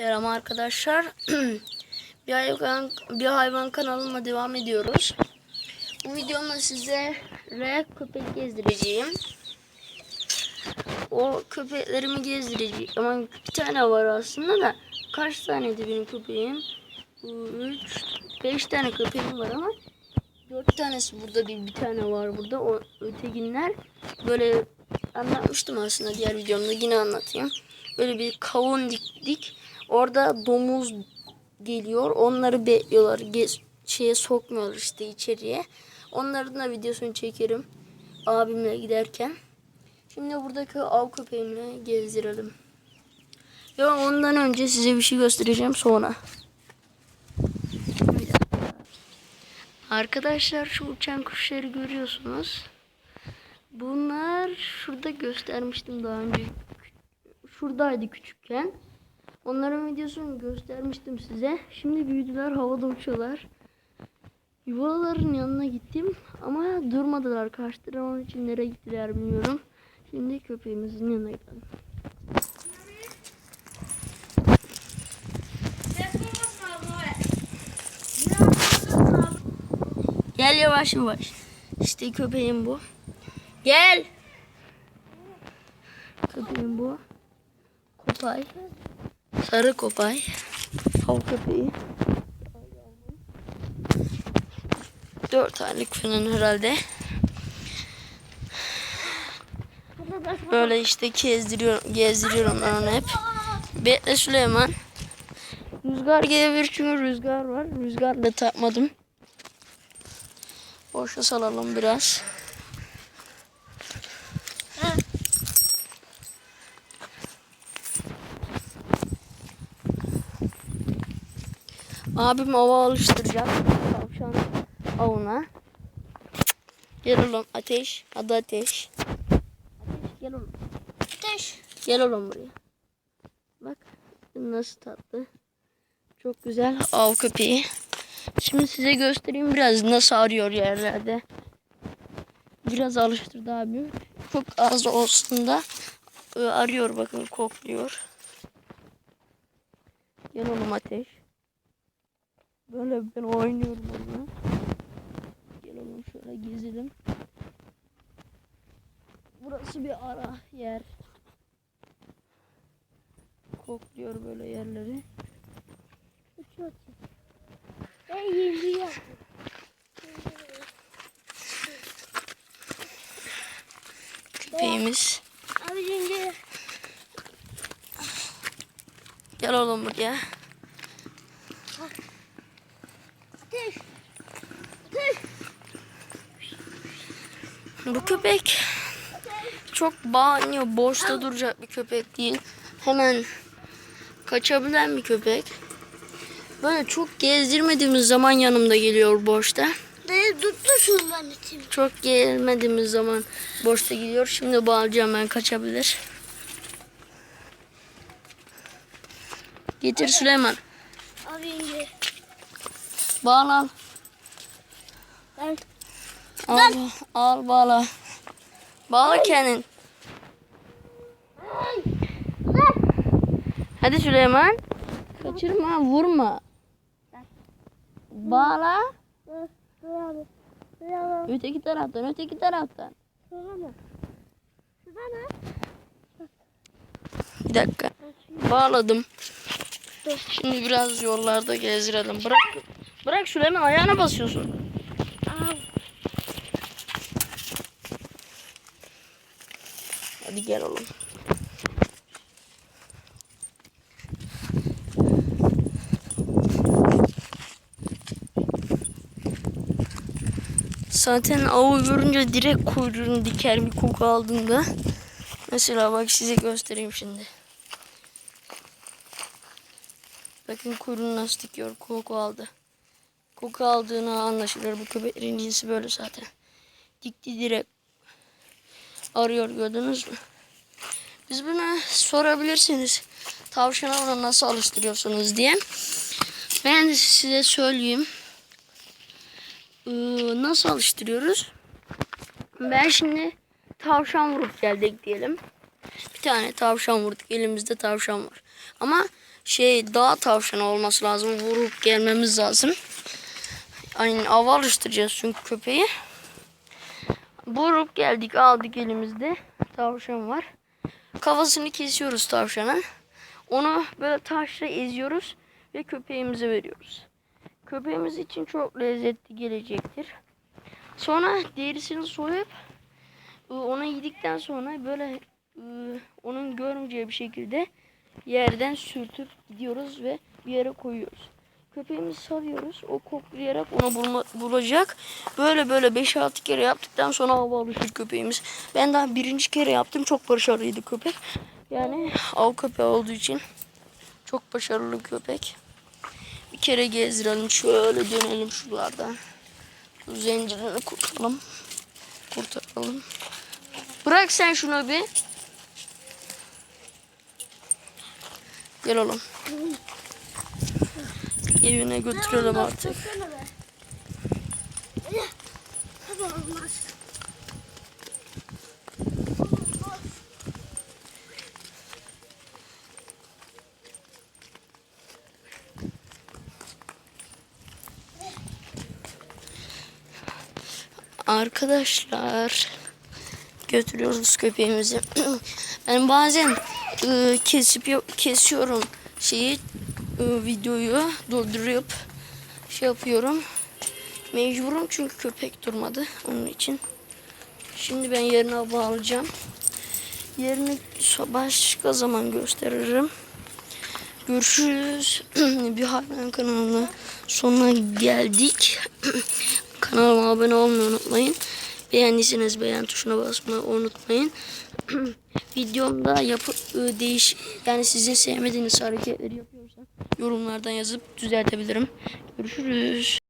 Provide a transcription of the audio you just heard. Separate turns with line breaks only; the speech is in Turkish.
Selam arkadaşlar. bir hayvan bir hayvan kanalıma devam ediyoruz. Bu videomda sizlere köpek gezdireceğim. O köpeklerimi gezdireceğim. Ama bir tane var aslında da kaç taneydi benim köpeğim? 3 5 tane köpeğim var ama 4 tanesi burada değil. Bir tane var burada. O ötekinler böyle anlatmıştım aslında diğer videomda. Yine anlatayım. Böyle bir kavun diktik. Orada domuz geliyor. Onları bekliyorlar. Ge- şeye sokmuyorlar işte içeriye. Onların da videosunu çekerim. Abimle giderken. Şimdi buradaki av köpeğimle gezdirelim. Ya ondan önce size bir şey göstereceğim sonra. Arkadaşlar şu uçan kuşları görüyorsunuz. Bunlar şurada göstermiştim daha önce. Şuradaydı küçükken. Onların videosunu göstermiştim size. Şimdi büyüdüler havada uçuyorlar. Yuvaların yanına gittim ama durmadılar kaçtılar onun için nereye gittiler bilmiyorum. Şimdi köpeğimizin yanına gidelim. Gel yavaş yavaş. İşte köpeğim bu. Gel. Köpeğim bu. Kopay. Sarı kopay. Av köpeği. Dört aylık falan herhalde. Böyle işte gezdiriyorum, gezdiriyorum ben onu hep. Bekle Süleyman. Rüzgar gelebilir çünkü rüzgar var. Rüzgarla takmadım. Boşa salalım biraz. Abim ava alıştıracak. Tavşan avına. Gel oğlum ateş. Adı ateş. Ateş gel oğlum. Ateş. Gel oğlum buraya. Bak nasıl tatlı. Çok güzel av köpeği. Şimdi size göstereyim biraz nasıl arıyor yerlerde. Biraz alıştırdı abim. Çok az olsun da e, arıyor bakın kokluyor. Gel oğlum ateş. Böyle ben oynuyorum onunla. Gel oğlum şöyle gezelim. Burası bir ara yer. Kokluyor böyle yerleri. Uçuyor. Ben yürüyorum. Köpeğimiz.
Abi şimdi
Gel oğlum buraya. Bu köpek çok bağınıyor. Boşta duracak bir köpek değil. Hemen kaçabilen bir köpek. Böyle çok gezdirmediğimiz zaman yanımda geliyor boşta.
Dayı tutmuşum ben için.
Çok gezmediğimiz zaman boşta geliyor. Şimdi bağlayacağım ben kaçabilir. Getir Süleyman.
Abi şimdi
Bağla al.
ben
Al, al bağla. Bağla kendin. Hadi Süleyman. Kaçırma, vurma. Bağla. Öteki taraftan, öteki taraftan. Bir dakika. Bağladım. Şimdi biraz yollarda gezdirelim. Bırak. Bırak Süleyman ayağına basıyorsun. Hadi gel oğlum. Zaten avı görünce direkt kuyruğunu diker bir koku aldığında. Mesela bak size göstereyim şimdi. Bakın kuyruğunu nasıl dikiyor. Koku aldı. Koku aldığını anlaşılır. Bu köpeklerin cinsi böyle zaten. Dikti direkt. Arıyor gördünüz mü? Biz buna sorabilirsiniz. Tavşana ona nasıl alıştırıyorsunuz diye. Ben size söyleyeyim. Ee, nasıl alıştırıyoruz? Ben şimdi tavşan vurup geldik diyelim. Bir tane tavşan vurduk. Elimizde tavşan var. Ama şey dağ tavşanı olması lazım. Vurup gelmemiz lazım. Aynen ava alıştıracağız çünkü köpeği. Vurup geldik aldık elimizde. Tavşan var. Kafasını kesiyoruz tavşanın. Onu böyle taşla eziyoruz ve köpeğimize veriyoruz. Köpeğimiz için çok lezzetli gelecektir. Sonra derisini soyup e, onu yedikten sonra böyle e, onun görmeyeceği bir şekilde yerden sürtüp gidiyoruz ve bir yere koyuyoruz. Köpeğimizi salıyoruz. O koklayarak onu bulma, bulacak. Böyle böyle 5-6 kere yaptıktan sonra hava alışır köpeğimiz. Ben daha birinci kere yaptım. Çok başarılıydı köpek. Yani av köpeği olduğu için çok başarılı köpek. Bir kere gezdirelim. Şöyle dönelim şuralardan. Şu zincirini kurtaralım. Kurtaralım. Bırak sen şunu bir. Gel oğlum. Evine götürelim artık. Arkadaşlar götürüyoruz köpeğimizi. ben bazen e, kesip kesiyorum şeyi e, videoyu durdurup şey yapıyorum. Mecburum çünkü köpek durmadı onun için. Şimdi ben yerine bağlayacağım. Yerini başka zaman gösteririm. Görüşürüz. bir hayvan kanalına sonuna geldik. Kanalıma abone olmayı unutmayın. Beğendiyseniz beğen tuşuna basmayı unutmayın. Videomda yapı ı, değiş yani sizin sevmediğiniz hareketleri yapıyorsam yorumlardan yazıp düzeltebilirim. Görüşürüz.